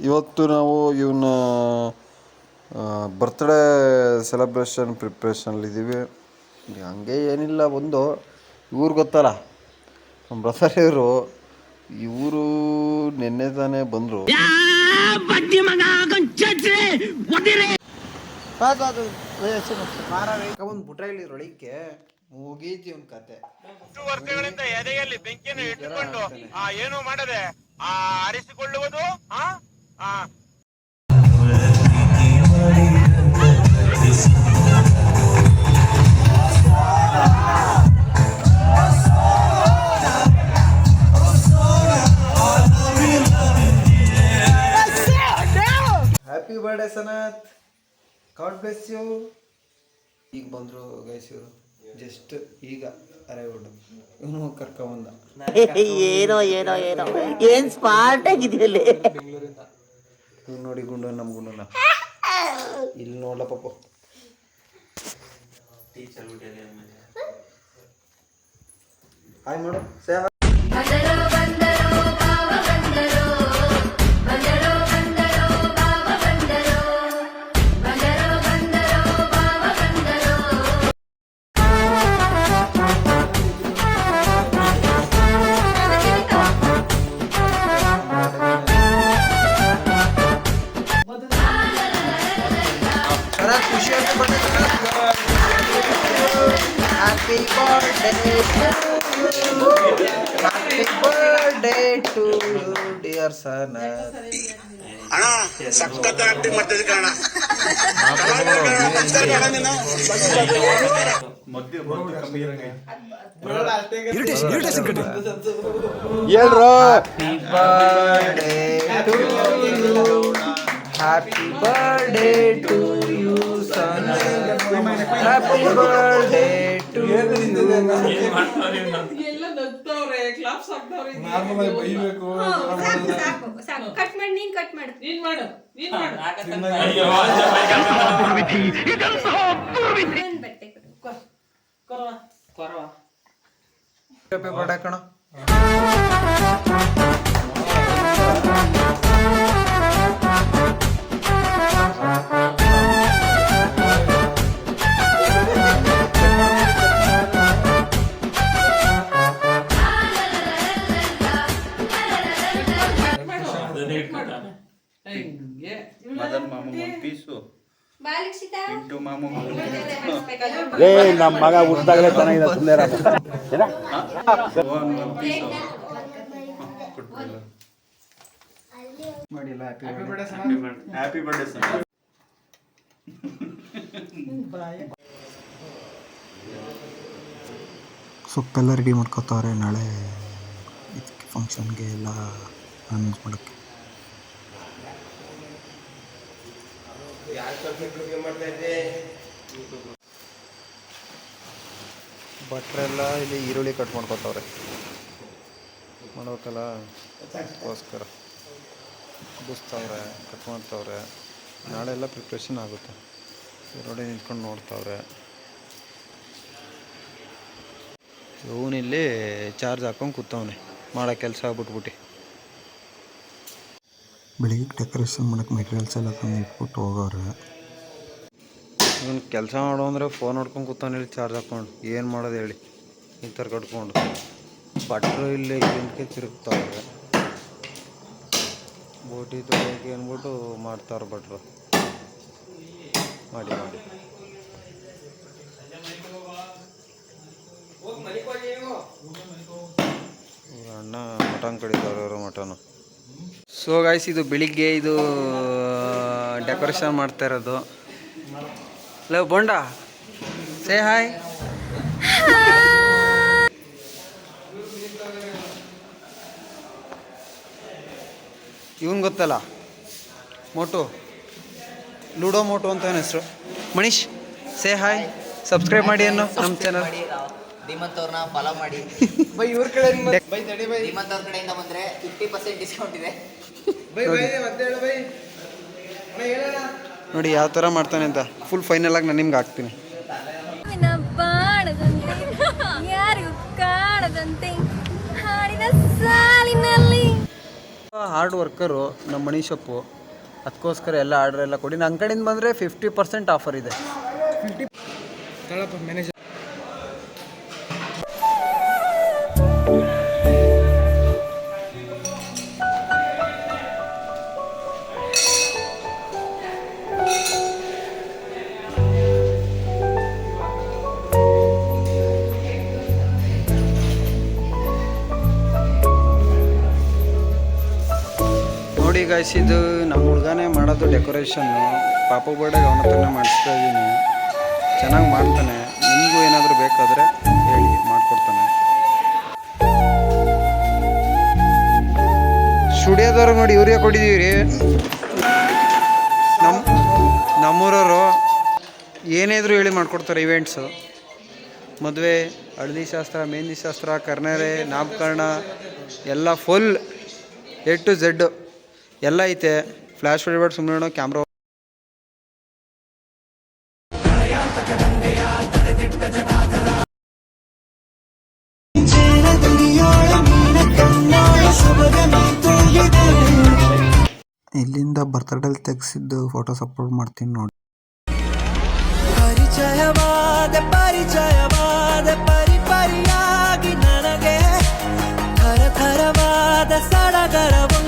ಇವತ್ತು ನಾವು ಇವನ ಬರ್ತ್ಡೇ ಸೆಲೆಬ್ರೇಷನ್ ಪ್ರಿಪ್ರೇಷನಲ್ಲಿದ್ದೀವಿ ಹಂಗೆ ಏನಿಲ್ಲ ಒಂದು ಇವ್ರು ಗೊತ್ತಲ್ಲ. ನಮ್ಮ ಬ್ರದರ್ ಇವರು ಇವರು ನಿನ್ನೆ ತಾನೇ ಬಂದರು. ಒಂದು ಪುಟ ಇಲ್ಲಿ ರೊಳಿಕೆ ಮುಗೀತಿ ಒಂದು ಕತೆ. ಎಷ್ಟು ವರ್ಷಗಳಿಂದ ಎದೆಯಲ್ಲಿ ಬೆಂಕಿಯನ್ನು ಇಟ್ಟುಕೊಂಡು ಆ ಏನು ಮಾಡದೆ ಆ ಆರಿಸಿಕೊಳ್ಳುವುದು ಆ? Happy birthday Sanath god bless you ಈಗ ಬಂದರು ಗೈಸ್ ಇವರು. ಜಸ್ಟ್ ಈಗ ಅರೈವ್ಡ್ ಇವನು ಕರ್ಕೊಂಬಂದ ಏನೋ ಏನೋ ಏನೋ. ಏನ್ ಸ್ಮಾರ್ಟ್ ಆಗಿದೆಯಲ್ಲಿ? ಇವ್ನು ನೋಡಿ ಗುಂಡು ನಮ್ಮ ಗುಂಡನ. ಇಲ್ಲಿ ನೋಡ್ಲ ಪಾಪ. ಹಾಯ್ ಮಾಡು say happy birthday happy birthday to dear son ಅಣ್ಣ ಸಖತ್ ಆಕ್ಟಿಂಗ್ ಮಾಡ್ತಿದ್ದೆ ಕಣ to happy birthday to happy birthday to ಎಲ್ಲ ನಗ್ತವ್ರೆ ಕ್ಲಾಪ್ಸ್ ಹಾಕ್ತವ್ರೆ ಸಾಕು ಸಾಕು ಸಾಕು. ಕಟ್ ಮಾಡಿ ನೀನ್ ಕಟ್ ಮಾಡು. ನೀನ್ ಮಾಡು ನೀನ್ ಮಾಡು. ಬಟ್ಟೆ ಕೊರವ ಕೊರವ ಕಣ. ಬಾಲಿಕ್ ಸೀತಾ ಏ ನಮ್ಮ ಮಗ ಹುಟ್ಟಿದಾಗಲೇ ಚೆನ್ನಾಗಿದೆ ಸುಮ್ಮನೆ ಮಾಡಿಲ್ಲ happy birthday happy birthday sir ಸೊಪ್ಪೆಲ್ಲ ready ಮಾಡ್ಕೋತಾವ್ರೆ ನಾಳೆ. ಇದಕ್ಕೆ ಫಂಕ್ಷನ್ಗೆ ಎಲ್ಲ ಮಾಡೋಕೆ ಮಾಡೋಕ್ಕೆ. ಭಟ್ರೆಲ್ಲ ಇಲ್ಲಿ ಈರುಳ್ಳಿ ಕಟ್ ಮಾಡ್ಕೊತಾವ್ರೆ. ಮಾಡ್ಬೇಕಲ್ಲ ಅದಕ್ಕೋಸ್ಕರ. ಕುದಿಸ್ತಾವ್ರೆ ಕಟ್ ಮಾಡ್ತವ್ರೆ. ನಾಳೆ ಎಲ್ಲ ಪ್ರಿಪ್ರೇಷನ್ ಆಗುತ್ತೆ. ಈರುಳ್ಳಿ ನಿಂತ್ಕೊಂಡು ನೋಡ್ತಾವ್ರೆ. ಇವನಿಲ್ಲಿ ಚಾರ್ಜ್ ಹಾಕೊಂಡು ಕೂತವನೆ. ಮಾಡೋ ಕೆಲಸ ಬಿಟ್ಬಿಟ್ಟು ಬೆಳಿಗ್ಗೆ ಡೆಕೋರೇಷನ್ ಮಾಡೋಕ್ಕೆ ಮೆಟೀರಿಯಲ್ಸ್ ಎಲ್ಲ ತಂದು ಇಟ್ಬಿಟ್ಟು ಹೋಗೋರು. ಇವನು ಕೆಲಸ ಮಾಡೋ ಅಂದರೆ ಫೋನ್ ನೋಡ್ಕೊಂಡು ಕೂತಾನೆ ಇಲ್ಲಿ ಚಾರ್ಜ್ ಹಾಕ್ಕೊಂಡು. ಏನು ಮಾಡೋದು ಹೇಳಿ? ಈ ಥರ ಕಟ್ಕೊಂಡು. ಬಟ್ರು ಇಲ್ಲಿ ಇದಕ್ಕೆ ತಿರುಗ್ತಾವ್ರೆ ಬೋಟಿ ತೊಗೊಳಕ್ಕೆ ಅಂದ್ಬಿಟ್ಟು ಮಾಡ್ತಾರೆ ಭಟ್ರು. ಮಾಡಿ ಮಾಡಿ. ಅಣ್ಣ ಮಟನ್ ಕಡಿತಾರೆ ಅವರು ಮಟನು. ಸೊ ಗಾಯ್ಸ್ ಇದು ಬೆಳಿಗ್ಗೆ ಇದು ಡೆಕೋರೇಷನ್ ಮಾಡ್ತಾ ಇರೋದು. ಲವ್ ಬೋಂಡ. ಸೇ ಹಾಯ್ ಇವನ್ ಗೊತ್ತಲ್ಲ? ಮೋಟು. ಲೂಡೋ ಮೋಟು ಅಂತ ನನ್ನ ಹೆಸರು. ಮನೀಶ್ ಸೇ ಹಾಯ್ ಸಬ್ಸ್ಕ್ರೈಬ್ ಮಾಡಿ ಅನ್ನೋ ನಮ್ಮ ಚಾನಲ್ ಧೀಮಂತ್ ಅವ್ರನ್ನ ಫಾಲೋ ಮಾಡಿ. ಬೈ ಇವ್ರ ಕಡೆ ಧೀಮಂತ್ ಅವ್ರ ಕಡೆಯಿಂದ ಬಂದ್ರೆ ಫಿಫ್ಟಿ ಪರ್ಸೆಂಟ್ ಡಿಸ್ಕೌಂಟ್ ಇದೆ. ನೋಡಿ ಯಾವ ಥರ ಮಾಡ್ತಾನೆ ಅಂತ. ಫುಲ್ ಫೈನಲ್ ಆಗಿ ನಾನು ನಿಮ್ಗೆ ಹಾಕ್ತೀನಿ. ಹಾರ್ಡ್ ವರ್ಕರು ನಮ್ಮ ಮಣಿ ಶಾಪು ಅದಕ್ಕೋಸ್ಕರ ಎಲ್ಲ ಆರ್ಡರ್ ಎಲ್ಲ ಕೊಡಿ. ನನ್ನ ಕಡೆಯಿಂದ ಬಂದರೆ ಫಿಫ್ಟಿ ಪರ್ಸೆಂಟ್ ಆಫರ್ ಇದೆ. ಗಾಯ್ಸ್ ಇದು ನಮ್ಮ ಹುಡುಗನೇ ಮಾಡೋದು ಡೆಕೋರೇಷನ್ನು, ಪಾಪ ಬರ್ಡೇಗೆ ಅವನ ಹತ್ರನೇ ಮಾಡಿಸ್ತಾ ಇದ್ದೀನಿ. ಚೆನ್ನಾಗಿ ಮಾಡ್ತಾನೆ. ನಿಮಗೂ ಏನಾದರೂ ಬೇಕಾದರೆ ಹೇಳಿ, ಮಾಡಿಕೊಡ್ತಾನೆ. ಸ್ಟುಡಿಯೋದವ್ರು ನೋಡಿ ಇವ್ರಿಗೆ ಕೊಟ್ಟಿದ್ದೀವಿ ರೀ ನಮ್ಮ ನಮ್ಮೂರವರು ಏನೇದ್ರು ಹೇಳಿ ಮಾಡಿಕೊಡ್ತಾರೆ ಇವೆಂಟ್ಸು. ಮದುವೆ, ಹಳದಿ ಶಾಸ್ತ್ರ, ಮೆಹಂದಿ ಶಾಸ್ತ್ರ, ಕರ್ನರೆ, ನಾಮಕರಣ, ಎಲ್ಲ ಫುಲ್ ಎ ಟು ಝೆಡ್ ಎಲ್ಲ ಐತೆ. ಫ್ಲ್ಯಾಶ್ ಫಾರ್ವರ್ಡ್ ಸುಮ್ಮನೆ ಕ್ಯಾಮ್ರಾ ಇಲ್ಲಿಂದ ಬರ್ತಡೇಲಿ ತೆಗೆಸಿದ್ದು ಫೋಟೋಸ್ ಅಪ್ಲೋಡ್ ಮಾಡ್ತೀನಿ ನೋಡಿ. ಪರಿಚಯವಾದ ಪರಿಚಯವಾದ ಪರಿ ಪರಿಯಾಗಿ ನನಗೆ ಥರ ಥರವಾದ ಸಡಗರವೋ